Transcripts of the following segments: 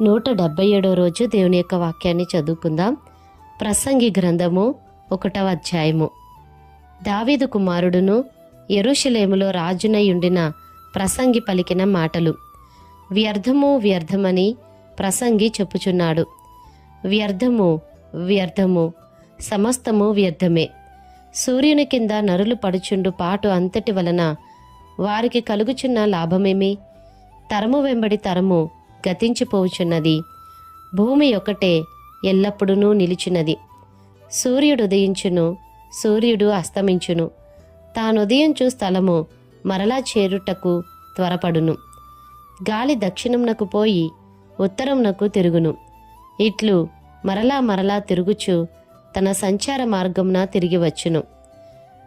నూట డెబ్బై ఏడో రోజు దేవుని యొక్క వాక్యాన్ని చదువుకుందాం. ప్రసంగి గ్రంథము ఒకటవ అధ్యాయము. దావీదు కుమారుడును ఎరుషలేములో రాజునై ఉండిన ప్రసంగి పలికిన మాటలు. వ్యర్థము వ్యర్థమని ప్రసంగి చెప్పుచున్నాడు. వ్యర్థము వ్యర్థము సమస్తము వ్యర్థమే. సూర్యుని కింద నరులు పడుచుండు పాటు అంతటి వలన వారికి కలుగుచున్న లాభమేమి? తరము వెంబడి తరము గతించిపోవుచున్నది భూమి ఒకటే ఎల్లప్పుడూ నిలిచినది. సూర్యుడు ఉదయించును సూర్యుడు అస్తమించును. తానుదయించు స్థలము మరలా చేరుటకు త్వరపడును. గాలి దక్షిణంనకు పోయి ఉత్తరంనకు తిరుగును. ఇట్లు మరలా మరలా తిరుగుచు తన సంచార మార్గంన తిరిగి వచ్చును.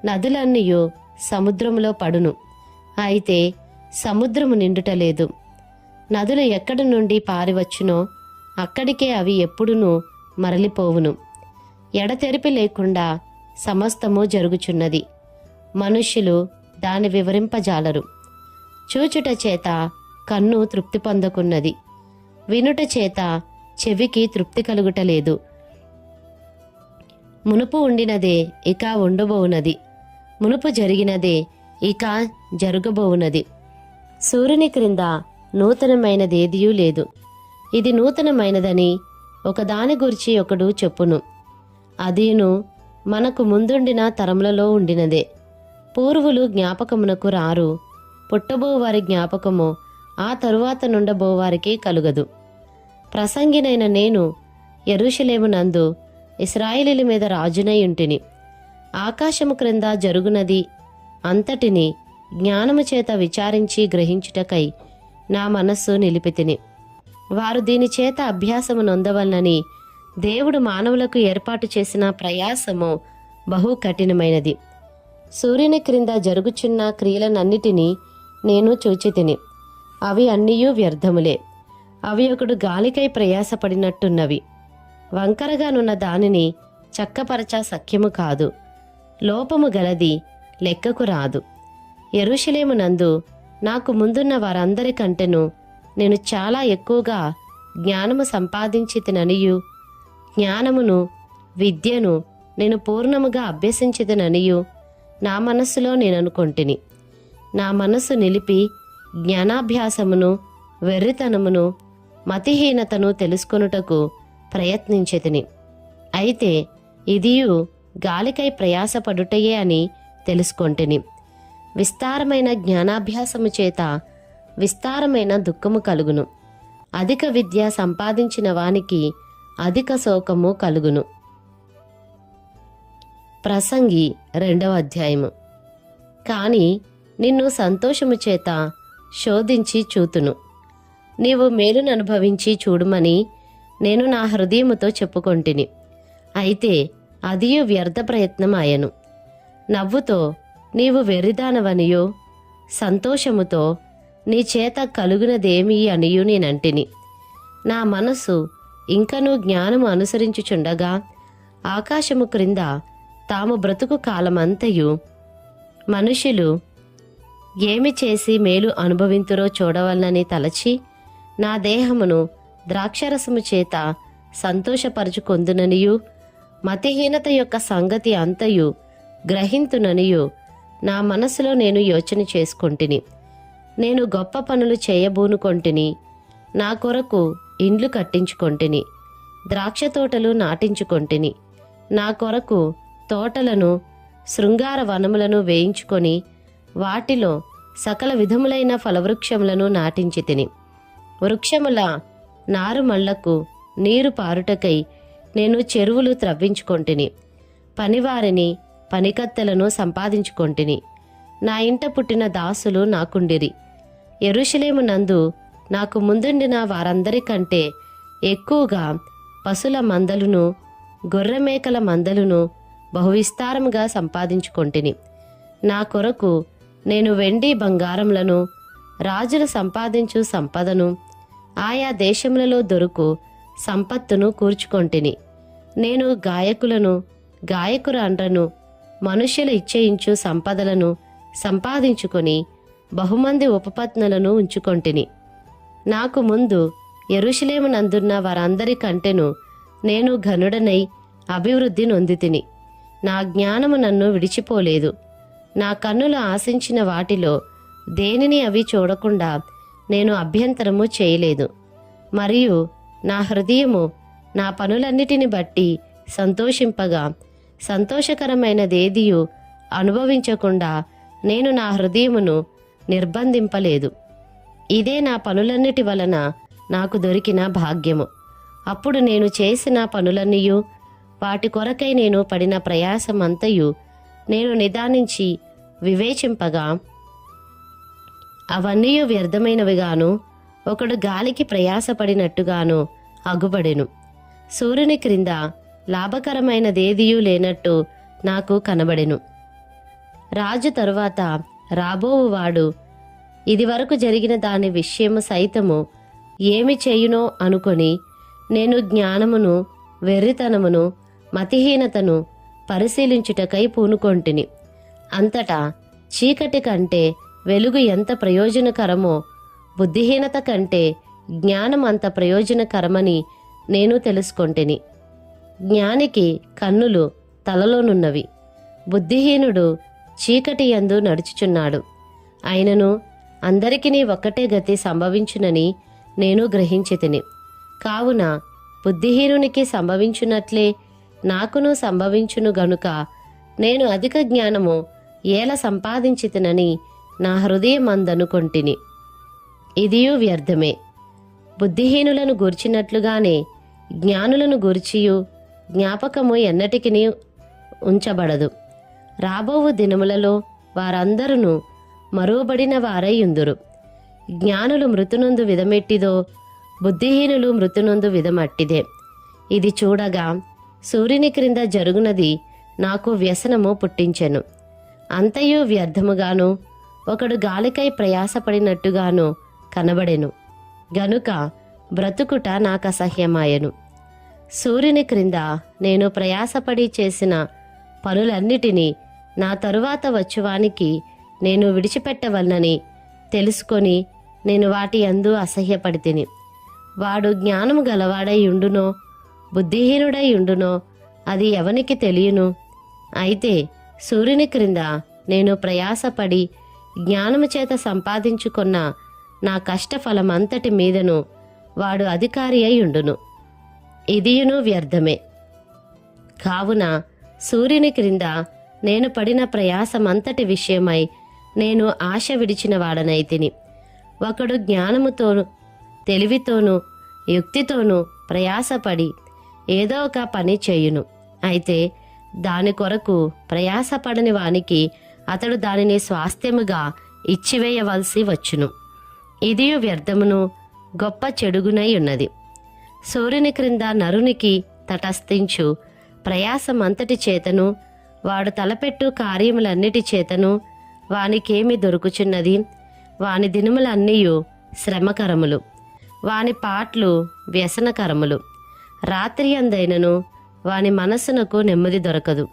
నదులన్నీయు సముద్రములో పడును. అయితే సముద్రము నిండుటలేదు నదులు ఎక్కడి నుండి పారివచ్చునో అక్కడికే అవి ఎప్పుడునూ మరలిపోవును. ఎడతెరిపి లేకుండా సమస్తము జరుగుచున్నది. మనుష్యులు దాని వివరింపజాలరు. చూచుట చేత కన్ను తృప్తి పొందకున్నది. వినుట చేత చెవికి తృప్తి కలుగుటలేదు. మునుపు ఉండినదే ఇక ఉండబోవునది. మునుపు జరిగినదే ఇక జరగబోవునది. సూర్యుని క్రింద నూతనమైనదేదియూ లేదు. ఇది నూతనమైనదని ఒకదాని గురించి ఒకడు చెప్పును. అదీను మనకు ముందుండిన తరములలో ఉండినదే. పూర్వులు జ్ఞాపకమునకు రారు. పుట్టబోవారి జ్ఞాపకము ఆ తరువాత నుండబోవారికి కలుగదు. ప్రసంగినైన నేను ఎరుషలేమునందు ఇస్రాయిలీల మీద రాజునై ఉంటిని. ఆకాశము క్రింద జరుగునది అంతటిని జ్ఞానము చేత విచారించి గ్రహించుటకై నా మనస్సు నిలిపితిని. వారు దీని చేత అభ్యాసము నొందవలనని దేవుడు మానవులకు ఏర్పాటు చేసిన ప్రయాసము బహు కఠినమైనది. సూర్యుని క్రింద జరుగుచున్న క్రియలనన్నిటినీ నేను చూచితిని. అవి అన్నీయూ వ్యర్థములే. అవి ఒకడు గాలికై ప్రయాసపడినట్టున్నవి. వంకరగానున్న దానిని చక్కపరచ సఖ్యము కాదు. లోపము గలది లెక్కకు రాదు. ఎరుషలేమునందు నాకు ముందున్న వారందరికంటేను నేను చాలా ఎక్కువగా జ్ఞానము సంపాదించి తిననియు. జ్ఞానమును విద్యను నేను పూర్ణముగా అభ్యసించిదననియు నా మనస్సులో నేను అనుకొంటిని నా మనస్సు నిలిపి జ్ఞానాభ్యాసమును వెర్రితనమును మతిహీనతను తెలుసుకొనుటకు ప్రయత్నించితిని. అయితే ఇదియు గాలికై ప్రయాసపడుటయే అని తెలుసుకొంటిని. విస్తారమైన జ్ఞానాభ్యాసము చేత విస్తారమైన దుఃఖము కలుగును. అధిక విద్య సంపాదించిన వానికి అధిక శోకము కలుగును. ప్రసంగి రెండవ అధ్యాయము. కాని నిన్ను సంతోషము చేత శోధించి చూతును. నీవు మేలును అనుభవించి చూడుమని నేను నా హృదయముతో చెప్పుకొంటిని. అయితే అదియు వ్యర్థ ప్రయత్నం ఆయను నవ్వుతో నీవు వెర్రిదానవనియు సంతోషముతో నీ చేత కలుగునదేమి అనియు నేనంటిని. నా మనసు ఇంకనూ జ్ఞానము అనుసరించుచుండగా ఆకాశము క్రింద తాము బ్రతుకు కాలమంతయు మనుషులు ఏమి చేసి మేలు అనుభవింతురో చూడవలనని తలచి నా దేహమును ద్రాక్షరసము చేత సంతోషపరచుకొందుననియు మతిహీనత యొక్క సంగతి అంతయు గ్రహింతుననియు నా మనసులో నేను యోచన చేసుకొంటిని. నేను గొప్ప పనులు చేయబూనుకొంటిని. నా కొరకు ఇండ్లు కట్టించుకొంటిని. ద్రాక్ష తోటలు నాటించుకొంటిని. నా కొరకు తోటలను శృంగార వనములను వేయించుకొని వాటిలో సకల విధములైన ఫలవృక్షములను నాటించి తిని వృక్షముల నారుమళ్ళకు నీరు పారుటకై నేను చెరువులు త్రవ్వించుకొంటిని. పనివారిని పనికత్తెలను సంపాదించుకొంటిని. నా ఇంట పుట్టిన దాసులు నాకుండిరి. ఎరుషలేము నందు నాకు ముందుండిన వారందరికంటే ఎక్కువగా పశుల మందలును గొర్రెమేకల మందలును బహువిస్తారముగా సంపాదించుకొంటిని. నా కొరకు నేను వెండి బంగారములను రాజులు సంపాదించు సంపదను ఆయా దేశములలో దొరుకు సంపత్తును కూర్చుకొంటిని. నేను గాయకులను గాయకురాండ్రను మనుష్యులు ఇచ్చేయించు సంపదలను సంపాదించుకొని బహుమంది ఉపపత్నులను ఉంచుకొంటిని. నాకు ముందు ఎరుశలేమునందున్న వారందరి కంటెను నేను ఘనుడనై అభివృద్ధి నొందితిని. నా జ్ఞానము నన్ను విడిచిపోలేదు. నా కన్నులు ఆశించిన వాటిలో దేనిని అవి చూడకుండా నేను అభ్యంతరము చేయలేదు. మరియు నా హృదయము నా పనులన్నిటిని బట్టి సంతోషింపగా సంతోషకరమైనదేదియు అనుభవించకుండా నేను నా హృదయమును నిర్బంధింపలేదు. ఇదే నా పనులన్నిటి వలన నాకు దొరికిన భాగ్యము. అప్పుడు నేను చేసిన పనులన్నీయు వాటి కొరకై నేను పడిన ప్రయాసమంతయు నేను నిదానించి వివేచింపగా అవన్నీ వ్యర్థమైనవిగాను ఒకడు గాలికి ప్రయాసపడినట్టుగాను అగుబడెను. సూర్యుని క్రింద లాభకరమైనదేదియూ లేనట్టు నాకు కనబడెను. రాజు తరువాత రాబోవువాడు ఇదివరకు జరిగిన దాని విషయము సైతము ఏమి చేయునో అనుకొని నేను జ్ఞానమును వెర్రితనమును మతిహీనతను పరిశీలించుటకై పూనుకొంటిని. అంతటా చీకటి కంటే వెలుగు ఎంత ప్రయోజనకరమో బుద్ధిహీనత కంటే జ్ఞానం అంత ప్రయోజనకరమని నేను తెలుసుకొంటిని. జ్ఞానికి కన్నులు తలలోనున్నవి. బుద్ధిహీనుడు చీకటి యందు నడుచుచున్నాడు. అయినను అందరికీ ఒక్కటే గతి సంభవించునని నేను గ్రహించితిని. కావున బుద్ధిహీనునికి సంభవించునట్లే నాకును సంభవించును గనుక నేను అధిక జ్ఞానము ఏల సంపాదించితినని నా హృదయమందనుకొంటిని. ఇదియు వ్యర్థమే. బుద్ధిహీనులను గూర్చినట్లుగానే జ్ఞానులను గూర్చియు జ్ఞాపకము ఎన్నటికిని ఉంచబడదు. రాబోవు దినములలో వారందరూ మరువబడిన వారైయుందురు జ్ఞానులు మృతునందు విధమెట్టిదో బుద్ధిహీనులు మృతునందు విధమట్టిదే. ఇది చూడగా సూర్యుని క్రింద జరుగునది నాకు వ్యసనము పుట్టించెను. అంతయు వ్యర్థముగాను ఒకడు గాలికై ప్రయాసపడినట్టుగాను కనబడెను. గనుక బ్రతుకుట నాకు అసహ్యమాయను సూర్యుని క్రింద నేను ప్రయాసపడి చేసిన పనులన్నిటినీ నా తరువాత వచ్చువానికి నేను విడిచిపెట్టవలనని తెలుసుకొని నేను వాటి అందు అసహ్యపడితిని. వాడు జ్ఞానము గలవాడై ఉండునో బుద్ధిహీనుడై ఉండునో అది ఎవనికి తెలియను? అయితే సూర్యుని క్రింద నేను ప్రయాసపడి జ్ఞానము చేత సంపాదించుకున్న నా కష్టఫలమంతటి మీదను వాడు అధికారి అయి ఉండును. ఇదియును వ్యర్థమే. కావున సూర్యుని క్రింద నేను పడిన ప్రయాసమంతటి విషయమై నేను ఆశ విడిచిన వాడనైతిని ఒకడు జ్ఞానముతోను తెలివితోనూ యుక్తితోనూ ప్రయాసపడి ఏదో ఒక పని చేయును. అయితే దాని కొరకు ప్రయాసపడని వానికి అతడు దానిని స్వాస్థ్యముగా ఇచ్చివేయవలసి వచ్చును. ఇదియు వ్యర్థమును గొప్ప చెడుగునై ఉన్నది. సూర్యుని క్రింద నరునికి తటస్థించు. ప్రయాసమంతటి చేతను వాడు తలపెట్టు కార్యములన్నిటి చేతను వానికేమి దొరుకుచున్నది? వాని దినములన్నీయు శ్రమకరములు. వాని పాటలు వ్యసనకరములు. రాత్రి అందైనను వాని మనస్సునకు నెమ్మది దొరకదు.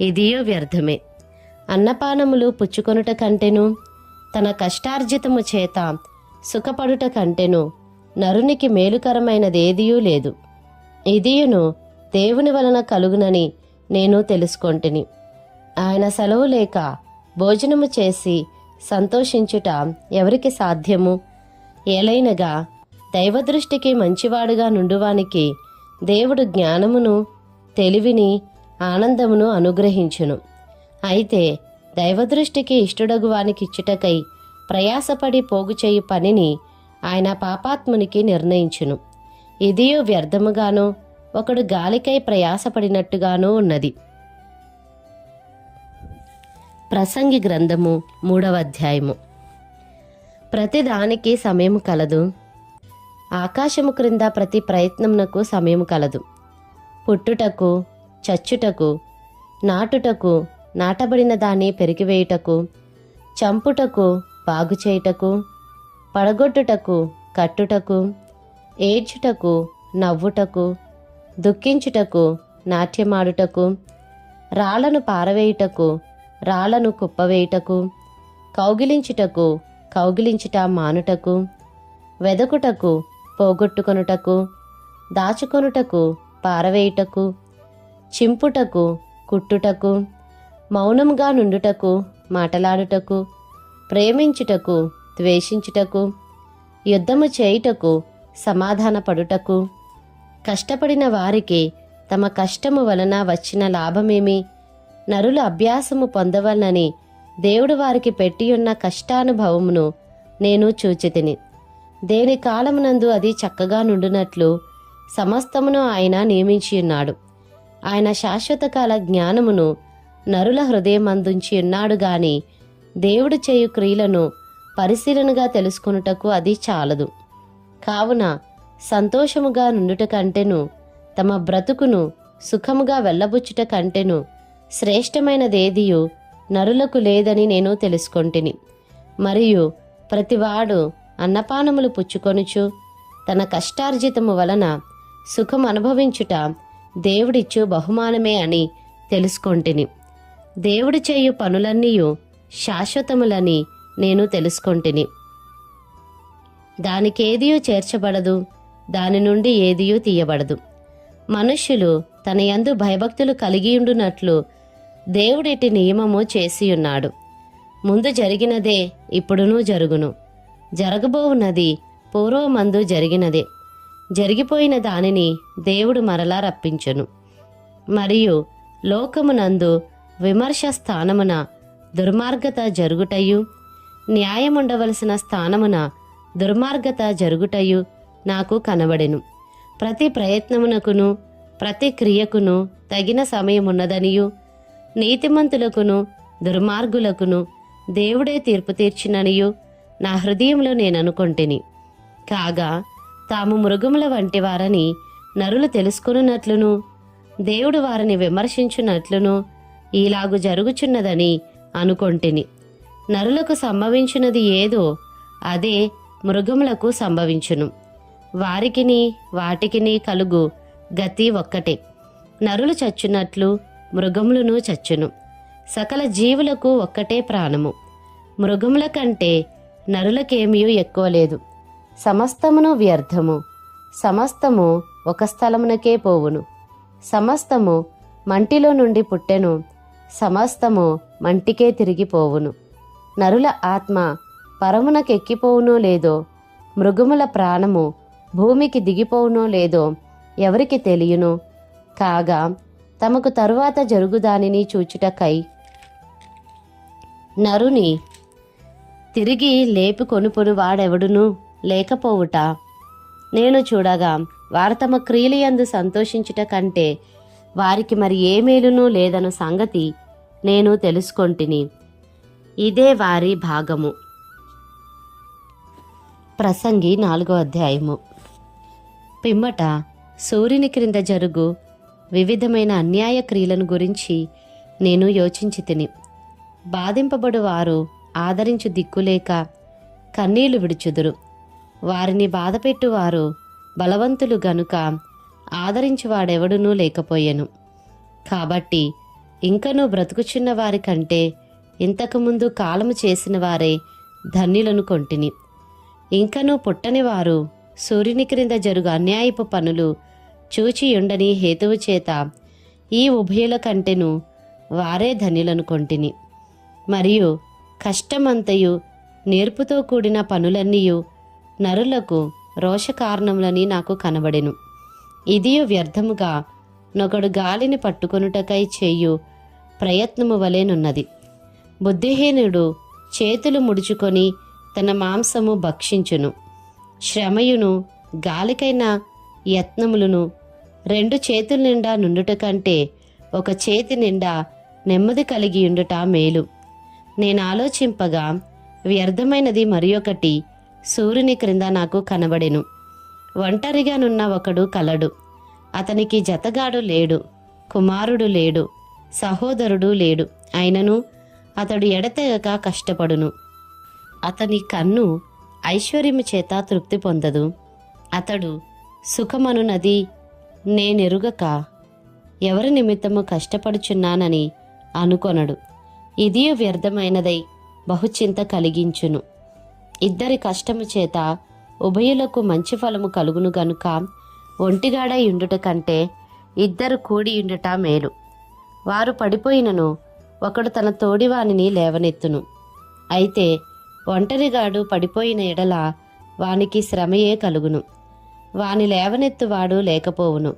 ఇదియో వ్యర్థమే. అన్నపానములు పుచ్చుకొనుట కంటెను తన కష్టార్జితము చేత సుఖపడుట కంటెను నరునికి మేలుకరమైనదేదియూ లేదు. ఇదియును దేవుని వలన కలుగునని నేను తెలుసుకొంటిని. ఆయన సెలవు లేక భోజనము చేసి సంతోషించుట ఎవరికి సాధ్యము? ఏలైనగా దైవదృష్టికి మంచివాడుగా నుండువానికి దేవుడు జ్ఞానమును తెలివిని ఆనందమును అనుగ్రహించును. అయితే దైవదృష్టికి ఇష్టడగువానికిచ్చుటకై ప్రయాసపడి పోగుచేయు పనిని ఆయన పాపాత్మునికి నిర్ణయించును. ఇదియో వ్యర్థముగాను ఒకడు గాలికై ప్రయాసపడినట్టుగానూ ఉన్నది. ప్రసంగి గ్రంథము మూడవ అధ్యాయము. ప్రతిదానికి సమయం కలదు. ఆకాశము క్రింద ప్రతి ప్రయత్నమునకు సమయం కలదు. పుట్టుటకు చచ్చుటకు నాటుటకు నాటబడిన దాన్ని పెరిగివేయుటకు చంపుటకు బాగుచేయుటకు పడగొట్టుటకు కట్టుటకు ఏడ్చుటకు నవ్వుటకు దుఃఖించుటకు నాట్యమాడుటకు రాళ్ళను పారవేయుటకు రాళ్ళను కుప్పవేయుటకు కౌగిలించుటకు కౌగిలించుట మానుటకు వెదకుటకు పోగొట్టుకొనుటకు దాచుకొనుటకు పారవేయుటకు చింపుటకు కుట్టుటకు మౌనంగా నుండుటకు మాటలాడుటకు ప్రేమించుటకు ద్వేషించుటకు యుద్ధము చేయుటకు సమాధానపడుటకు. కష్టపడిన వారికి తమ కష్టము వలన వచ్చిన లాభమేమి? నరుల అభ్యాసము పొందవలనని దేవుడు వారికి పెట్టియున్న కష్టానుభవమును నేను చూచితిని. దేని కాలమునందు అది చక్కగా నుండునట్లు సమస్తమును ఆయన నియమించియున్నాడు. ఆయన శాశ్వతకాల జ్ఞానమును నరుల హృదయమందుంచి ఉన్నాడు గాని దేవుడు చేయు క్రియలను పరిశీలనగా తెలుసుకొనుటకు అది చాలదు. కావున సంతోషముగా నుండుట కంటేను తమ బ్రతుకును సుఖముగా వెళ్ళబుచ్చుట కంటేను శ్రేష్టమైనదేదియు నరులకు లేదని నేను తెలుసుకొంటిని. మరియు ప్రతివాడు అన్నపానములు పుచ్చుకొనుచు తన కష్టార్జితము వలన సుఖం అనుభవించుట దేవుడిచ్చు బహుమానమే అని తెలుసుకొంటిని. దేవుడు చేయు పనులన్నీయు శాశ్వతములని నేను తెలుసుకొంటిని. దానికేదియూ చేర్చబడదు దాని నుండి ఏదియూ తీయబడదు. మనుష్యులు తన యందు భయభక్తులు కలిగియుండునట్లు దేవుడిటి నియమము చేసియున్నాడు. ముందు జరిగినదే ఇప్పుడునూ జరుగును. జరగబోవున్నది పూర్వమందు జరిగినదే. జరిగిపోయిన దానిని దేవుడు మరలా రప్పించును. మరియు లోకమునందు విమర్శ స్థానమున దుర్మార్గత జరుగుటయు న్యాయముండవలసిన స్థానమున దుర్మార్గత జరుగుటయు నాకు కనబడెను. ప్రతి ప్రయత్నమునకును ప్రతి క్రియకును తగిన సమయమున్నదనియు నీతిమంతులకును దుర్మార్గులకును దేవుడే తీర్పు తీర్చిననియు నా హృదయంలో నేను అనుకొంటిని కాగా తాము మృగముల వంటి వారని నరులు తెలుసుకున్నట్లును దేవుడు వారిని విమర్శించున్నట్లును ఇలాగు జరుగుచున్నదని అనుకొంటిని. నరులకు సంభవించినది ఏదో అదే మృగములకు సంభవించును. వారికిని వాటికిని కలుగు గతి ఒక్కటే. నరులు చచ్చునట్లు మృగములను చచ్చును. సకల జీవులకు ఒక్కటే ప్రాణము. మృగముల కంటే నరులకేమీ ఎక్కువ లేదు. సమస్తమును వ్యర్థము. సమస్తము ఒక స్థలమునకే పోవును. సమస్తము మంటిలో నుండి పుట్టెను. సమస్తము మంటికే తిరిగిపోవును. నరుల ఆత్మ పరమునకెక్కిపోవునో లేదో మృగముల ప్రాణము భూమికి దిగిపోవునో లేదో ఎవరికి తెలియను? కాగా తమకు తరువాత జరుగుదానిని చూచుటకై నరుని తిరిగి లేపు కొనుపును వాడెవడును? లేకపోవుట. నేను చూడగా వారు తమ క్రియలయందు సంతోషించుట కంటే వారికి మరి ఏ మేలునూ లేదన్న సంగతి నేను తెలుసుకొంటిని. ఇదే వారి భాగము. ప్రసంగి నాలుగో అధ్యాయము. పిమ్మట సూర్యుని క్రింద జరుగు వివిధమైన అన్యాయ క్రియలను గురించి నేను యోచించి తిని బాధింపబడు వారు ఆదరించు దిక్కులేక కన్నీళ్ళు విడుచుదురు. వారిని బాధపెట్టువారు బలవంతులు గనుక ఆదరించువాడెవడునూ లేకపోయెను. కాబట్టి ఇంకనూ బ్రతుకుచున్న వారి కంటే ఇంతకుముందు కాలము చేసిన వారే ధన్యులను కొంటిని. ఇంకనూ పుట్టనివారు సూర్యుని క్రింద జరుగు అన్యాయపు పనులు చూచియుండని హేతువు చేత ఈ ఉభయుల కంటెను వారే ధన్యులను కొంటిని. మరియు కష్టమంతయు నేర్పుతో కూడిన పనులన్నీయు నరులకు రోషకారణములని నాకు కనబడెను. ఇదియు వ్యర్థముగా నొకడు గాలిని పట్టుకొనుటకై చేయు ప్రయత్నము వలెనున్నది బుద్ధిహీనుడు చేతులు ముడుచుకొని తన మాంసము భక్షించును. శ్రమయును గాలికైన యత్నములను రెండు చేతుల నిండా నుండుట కంటే ఒక చేతి నిండా నెమ్మది కలిగి ఉండుట మేలు. నేను ఆలోచింపగా వ్యర్థమైనది మరి ఒకటి సూర్యుని క్రింద నాకు కనబడెను. ఒంటరిగానున్న ఒకడు కలడు. అతనికి జతగాడు లేడు. కుమారుడు లేడు. సహోదరుడు లేడు. అయినను అతడు ఎడతెగక కష్టపడును. అతని కన్ను ఐశ్వర్యము చేత తృప్తి పొందదు. అతడు సుఖమనునది నేనెరుగక ఎవరి నిమిత్తము కష్టపడుచున్నానని అనుకొనడు. ఇది వ్యర్థమైనదై బహుచింత కలిగించును. ఇద్దరి కష్టము చేత ఉభయులకు మంచి ఫలము కలుగును గనుక ఒంటిగాడై ఉండుట కంటే ఇద్దరు కూడి ఉండుట మేలు. వారు పడిపోయినను ఒకడు తన తోడివానిని లేవనెత్తును. అయితే ఒంటరిగాడు పడిపోయిన ఎడల వానికి శ్రమయే కలుగును. వాని లేవనెత్తువాడు లేకపోవును.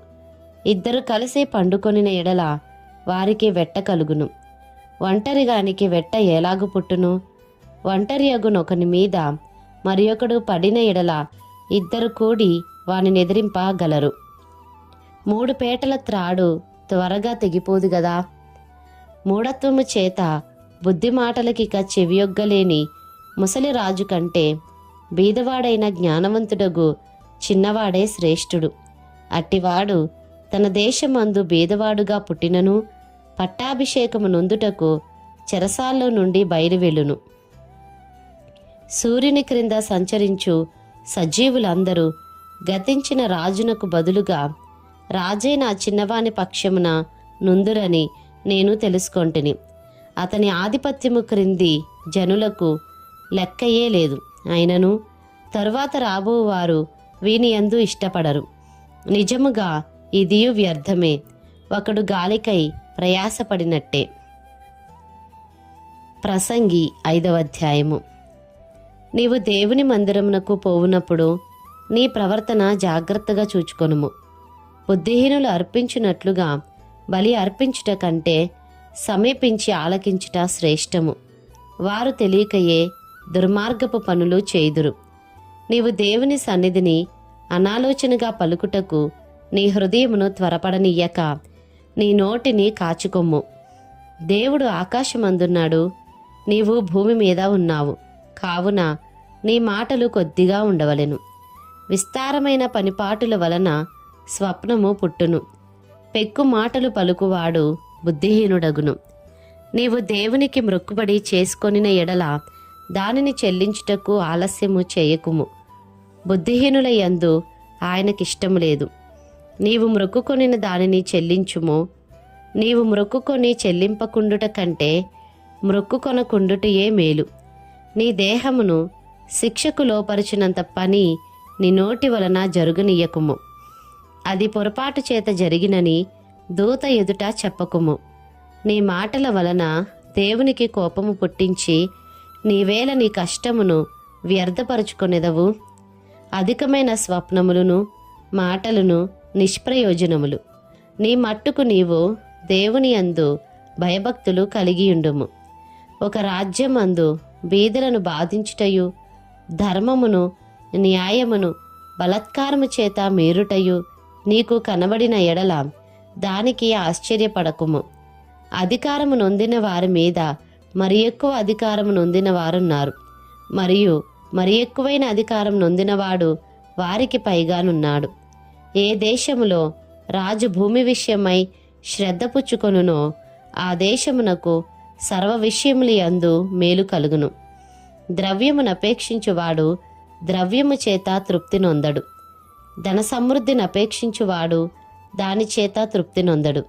ఇద్దరు కలిసి పండుకొనిన ఎడల వారికి వెట్ట కలుగును. ఒంటరిగానికి వెట్ట ఎలాగు పుట్టును? ఒంటరి అగునొకని మీద మరి ఒకడు పడిన ఎడల ఇద్దరు కూడి వాని నెదిరింపగలరు మూడు పేటల త్రాడు త్వరగా తెగిపోదు గదా? మూఢత్వము చేత బుద్ధి మాటలకిక చెవియొగ్గలేని ముసలి రాజు కంటే బీదవాడైన జ్ఞానవంతుడగు చిన్నవాడే శ్రేష్ఠుడు. అట్టివాడు తన దేశమందు బీదవాడుగా పుట్టినను పట్టాభిషేకము నొందుటకు చెరసాల్లో నుండి బయలువెళ్ళును. సూర్యుని క్రింద సంచరించు సజీవులందరూ గతించిన రాజునకు బదులుగా రాజే నా చిన్నవాని పక్షమున నుందురని నేను తెలుసుకొంటిని. అతని ఆధిపత్యము క్రింది జనులకు లెక్కయే లేదు. అయినను తరువాత రాబోవారు వీని ఎందు ఇష్టపడరు. నిజముగా ఇదియు వ్యర్థమే. ఒకడు గాలికై ప్రయాసపడినట్టే. ప్రసంగి ఐదవ అధ్యాయము. నీవు దేవుని మందిరమునకు పోవునప్పుడు నీ ప్రవర్తన జాగ్రత్తగా చూచుకొనుము. బుద్ధిహీనులు అర్పించినట్లుగా బలి అర్పించుట కంటే సమీపించి ఆలకించుట శ్రేష్టము. వారు తెలియకయే దుర్మార్గపు పనులు చేదురు నీవు దేవుని సన్నిధిని అనాలోచనగా పలుకుటకు నీ హృదయమును త్వరపడనియ్యక నీ నోటిని కాచుకొమ్ము. దేవుడు ఆకాశమందున్నాడు నీవు భూమి మీద ఉన్నావు. కావున నీ మాటలు కొద్దిగా ఉండవలెను. విస్తారమైన పనిపాటుల వలన స్వప్నము పుట్టును. పెక్కు మాటలు పలుకువాడు బుద్ధిహీనుడగును. నీవు దేవునికి మృక్కుబడి చేసుకొనిన ఎడల దానిని చెల్లించుటకు ఆలస్యము చేయకుము. బుద్ధిహీనుల యందు ఆయనకిష్టము లేదు. నీవు మృక్కుకొనిన దానిని చెల్లించుము. నీవు మ్రొక్కుకొని చెల్లింపకుండుట కంటే మ్రొక్కుకొనకుండుటయే మేలు. నీ దేహమును శిక్షకు లోపరిచినంత పని నీ నోటి వలన జరుగునీయకుము అది పొరపాటు చేత జరిగినని దూత ఎదుట చెప్పకుము. నీ మాటల వలన దేవునికి కోపము పుట్టించి నీవేళ నీ కష్టమును వ్యర్థపరుచుకొనెదవు. అధికమైన స్వప్నములను మాటలను నిష్ప్రయోజనములు. నీ మట్టుకు నీవు దేవుని అందు భయభక్తులు కలిగియుండుము. ఒక రాజ్యం అందు బీదలను బాధించుటయు ధర్మమును న్యాయమును బలత్కారము చేత మీరుటయు నీకు కనబడిన ఎడల దానికి ఆశ్చర్యపడకుము. అధికారము నొందిన వారి మీద మరి ఎక్కువ అధికారము నొందిన వారున్నారు. మరియు మరి ఎక్కువైన అధికారం నొందినవాడు వారికి పైగానున్నాడు. ఏ దేశములో రాజు భూమి విషయమై శ్రద్ధ పుచ్చుకొనునో ఆ దేశమునకు సర్వ విషయములు యందు మేలు కలుగును. ద్రవ్యమునపేక్షించువాడు ద్రవ్యము చేత తృప్తి నొందడు. ధన సమృద్ధిని అపేక్షించువాడు దానిచేత తృప్తి నొందడు.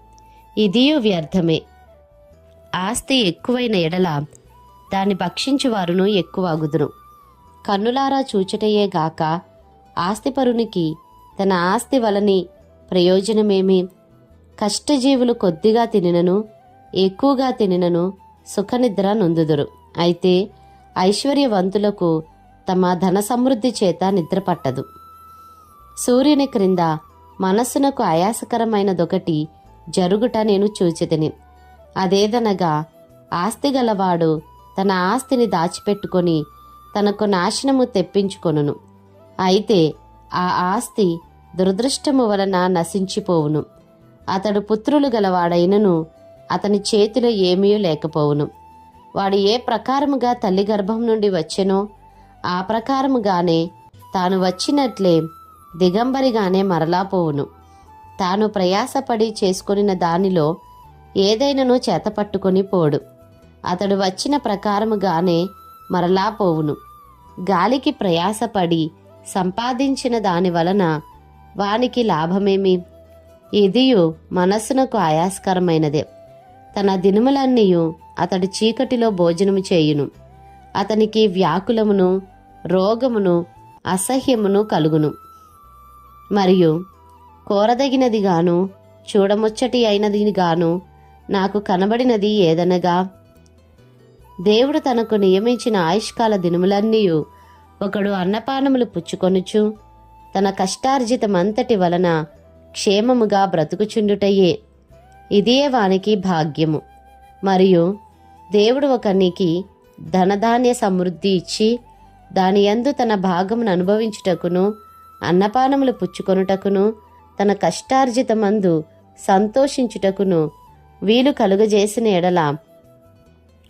ఇదియు వ్యర్థమే. ఆస్తి ఎక్కువైన ఎడల దాన్ని భక్షించువారును ఎక్కువాగుదురు. కన్నులారా చూచుటయే గాక ఆస్తిపరునికి తన ఆస్తి వలని ప్రయోజనమేమి? కష్టజీవులు కొద్దిగా తినినను ఎక్కువగా తినినను సుఖనిద్ర నొందుదురు. అయితే ఐశ్వర్యవంతులకు తమ ధన సమృద్ధి చేత నిద్ర పట్టదు. సూర్యుని క్రింద మనస్సునకు ఆయాసకరమైనదొకటి జరుగుట నేను చూచితిని అదేదనగా ఆస్తి గలవాడు తన ఆస్తిని దాచిపెట్టుకొని తనకు నాశనము తెప్పించుకొనును. అయితే ఆ ఆస్తి దురదృష్టము వలన నశించిపోవును. అతడు పుత్రులు గలవాడైనను అతని చేతిలో ఏమీ లేకపోవును. వాడు ఏ ప్రకారముగా తల్లి గర్భం నుండి వచ్చెనో ఆ ప్రకారముగానే తాను వచ్చినట్లే దిగంబరిగానే మరలా పోవును. తాను ప్రయాసపడి చేసుకొనిన దానిలో ఏదైనను చేతపట్టుకొని పోడు. అతడు వచ్చిన ప్రకారముగానే మరలా పోవును. గాలికి ప్రయాసపడి సంపాదించిన దాని వలన వానికి లాభమేమి? ఇదియు మనస్సునకు ఆయాస్కరమైనదే. తన దినములన్నీయు అతడు చీకటిలో భోజనము చేయును. అతనికి వ్యాకులమును రోగమును అసహ్యమును కలుగును. మరియు కోరదగినదిగాను చూడముచ్చటి అయినదిగాను నాకు కనబడినది ఏదనగా? దేవుడు తనకు నియమించిన ఆయుష్కాల దినములన్నీ ఒకడు అన్నపానములు పుచ్చుకొనుచు తన కష్టార్జితమంతటి వలన క్షేమముగా బ్రతుకుచుండుటయే. ఇదే వానికి భాగ్యము. మరియు దేవుడు ఒకనికి ధనధాన్య సమృద్ధి ఇచ్చి దాని యందు తన భాగమును అనుభవించుటకును అన్నపానములు పుచ్చుకొనుటకును తన కష్టార్జితమందు సంతోషించుటకును వీలు కలుగజేసిన ఎడల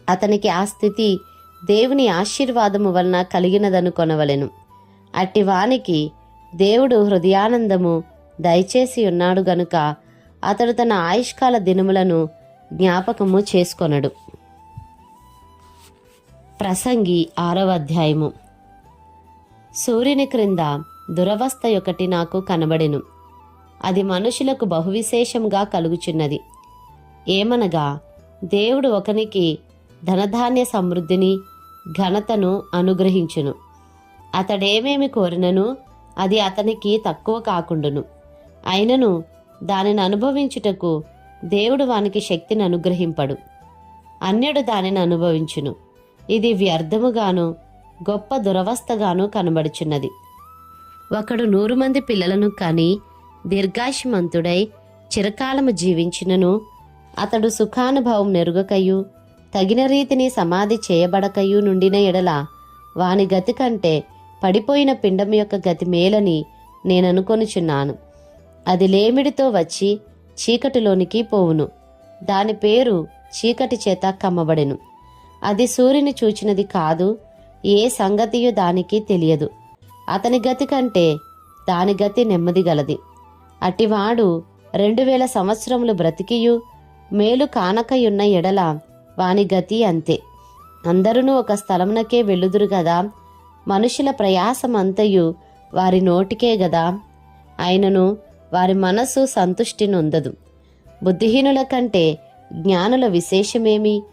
అతనికి ఆ స్థితి దేవుని ఆశీర్వాదము వలన కలిగినదను కొనవలెను. అట్టి వానికి దేవుడు హృదయానందము దయచేసి ఉన్నాడు గనుక అతడు తన ఆయుష్కాల దినములను జ్ఞాపకము చేసుకొనడు. ప్రసంగి ఆరవ అధ్యాయము. సూర్యుని క్రింద దురవస్థ ఒకటి నాకు కనబడెను. అది మనుషులకు బహువిశేషంగా కలుగుచున్నది. ఏమనగా దేవుడు ఒకనికి ధనధాన్య సమృద్ధిని ఘనతను అనుగ్రహించును. అతడేమేమి కోరినను అది అతనికి తక్కువ కాకుండును. అయినను దానిని అనుభవించుటకు దేవుడు వానికి శక్తిని అనుగ్రహింపడు. అన్యుడు దానిని అనుభవించును. ఇది వ్యర్థముగాను గొప్ప దురవస్థగాను కనబడుచున్నది. ఒకడు నూరు మంది పిల్లలను కని దీర్ఘాయుష్మంతుడై చిరకాలము జీవించినను. అతడు సుఖానుభవం నెరుగకయు తగిన రీతిని సమాధి చేయబడకయు నుండిన ఎడల వాని గతి కంటే పడిపోయిన పిండం యొక్క గతి మేలని నేననుకొనుచున్నాను. అది లేమిడితో వచ్చి చీకటిలోనికి పోవును. దాని పేరు చీకటి చేత కమ్మబడెను. అది సూర్యుని చూచినది కాదు ఏ సంగతియు దానికి తెలియదు. అతని గతి కంటే దాని గతి నెమ్మది గలది. అటివాడు రెండు వేల సంవత్సరములు బ్రతికియు మేలు కానకయున్న ఎడల వాని గతి అంతే. అందరూ ఒక స్థలమునకే వెళ్ళుదురు గదా మనుషుల ప్రయాసమంతయు వారి నోటికే గదా అయినను వారి మనస్సు సంతుష్టి నొందదు. బుద్ధిహీనుల కంటే జ్ఞానుల విశేషమేమి?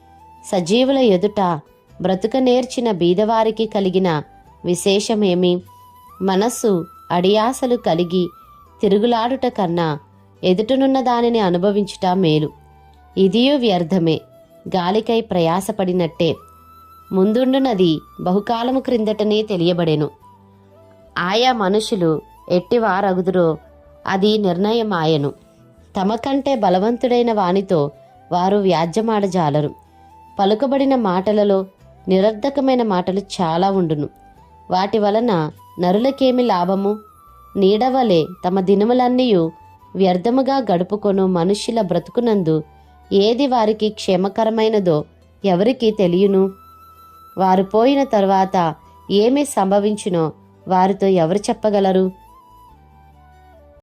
సజీవుల ఎదుట బ్రతుక నేర్చిన బీదవారికి కలిగిన విశేషమేమి? మనస్సు అడియాసలు కలిగి తిరుగులాడుట కన్నా ఎదుటనున్న దానిని అనుభవించుట మేలు. ఇదియు వ్యర్థమే. గాలికై ప్రయాసపడినట్టే. ముందుండునది బహుకాలము క్రిందటనే తెలియబడెను. ఆయా మనుషులు ఎట్టివారగుదురో అది నిర్ణయమాయను. తమ కంటే బలవంతుడైన వానితో వారు వ్యాజ్యమాడజాలరు. పలుకబడిన మాటలలో నిరర్ధకమైన మాటలు చాలా ఉండును. వాటి వలన నరులకేమి లాభము? నీడవలే తమ దినములన్నీయు వ్యర్థముగా గడుపుకొను మనుష్యుల బ్రతుకునందు. ఏది వారికి క్షేమకరమైనదో ఎవరికి తెలియను? వారు పోయిన తర్వాత ఏమి సంభవించునో వారితో ఎవరు చెప్పగలరు?